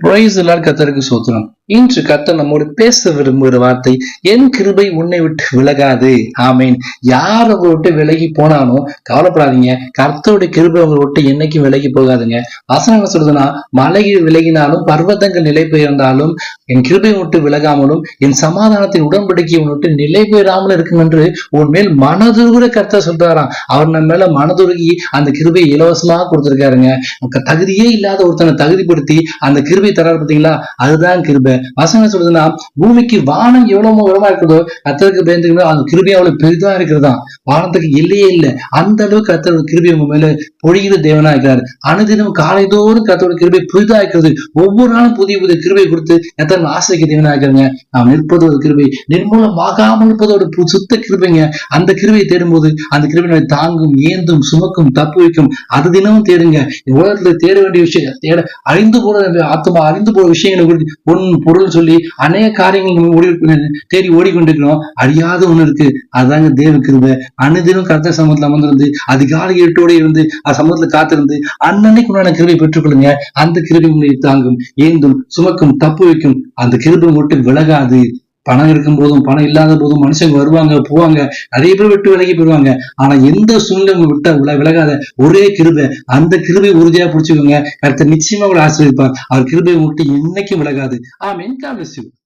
Price எல்லாரும் கத்தருக்கு சோத்திரம் இன்று கத்த நம்மோடு பேச விரும்புகிற வார்த்தை என் கிருபை உன்னை விட்டு விலகாது. ஆமீன். யார் உங்களை விட்டு விலகி போனாலும் கவலைப்படாதீங்க. கர்த்தருடைய கிருபை உங்களை விட்டு என்னைக்கும் விலகி போகாதுங்க. வசனம் என்ன சொல்றதுன்னா மலையில் விலகினாலும் பர்வதங்கள் நிலை பெயர்ந்தாலும் என் கிருபை விட்டு விலகாமலும் என் சமாதானத்தின் உடன்படிக்கை விட்டு நிலை பெயராமல் இருக்கும் என்று உன் மேல் மனதுருகிற கர்த்தர் சொல்றாராம். அவர் நம்ம மேல மனதுருகி அந்த கிருபையை இலவசமாக கொடுத்திருக்காருங்க. தகுதியே இல்லாத ஒருத்தனை தகுதிப்படுத்தி அந்த கிருபை தராரு பார்த்தீங்களா? அதுதான் கிருபை. வசனம் சொல்றதுன்னா பூமிக்கு வானம் எவ்வளவு உரமா இருக்குதோ கத்தருக்கு பயந்துக்கணும் அந்த கிருபி அவ்வளவு பெரிதா இருக்கிறதா வானத்துக்கு இல்லையே இல்லை. அந்த அளவுக்கு கத்தரோட கிருபி உங்க மேல பொழிகிற தேவனா இருக்கிறார். அனுதினம் காலைதோறும் கத்தரோட கிருபி புதிதா இருக்கிறது. ஒவ்வொரு நாளும் புதிய புதிய கிருபை கொடுத்து எத்தனை ஆசைக்கு தேவனா இருக்கிறாங்க. நாம் நிற்பது ஒரு கிருபை நிர்மூலமாகாமல் இருப்பது ஒரு சுத்த கிருபைங்க. அந்த கிருபையை தேடும்போது அந்த கிருபை தாங்கும் ஏந்தும் சுமக்கும் தப்பு வைக்கும் அது தினமும் தேடுங்க. உலகத்துல தேட வேண்டிய விஷயம் தேட அழிந்து போற ஆத்மா அழிந்து போற விஷயங்களை குறித்து பொன் பொருள் சொல்லி அநேக காரியங்கள் நம்ம ஓடி தேடி ஓடிக்கொண்டிருக்கிறோம். அழியாத ஒண்ணு இருக்கு. அதுதாங்க தேவ கிருபை. அனுதினம் கருத்த சமூகத்துல அமர்ந்திருந்து அதிகாலை இருட்டோட இருந்து அது சமூகத்துல காத்திருந்து அன்னன்னைக்கு உண்டான கிருபை பெற்றுக்கொள்ளுங்க. அந்த கிருபை உங்களை தாங்கும். ஏந்தும் சுமக்கும் தப்பு வைக்கும் அந்த கிருபை மட்டும் விலகாது. பணம் இருக்கும் போதும் பணம் இல்லாத போதும் மனுஷங்க வருவாங்க போவாங்க நிறைய பேர் விட்டு விலகி போயிடுவாங்க. ஆனா எந்த சூழ்நிலை விட்டா விலகாத ஒரே கிருபை அந்த கிருபை உறுதியா பிடிச்சுக்கோங்க. கருத்தை நிச்சயமா உங்களை ஆசிரியப்பார் அவர் கிருபை விட்டு என்னைக்கும் விலகாது. ஆமீன். God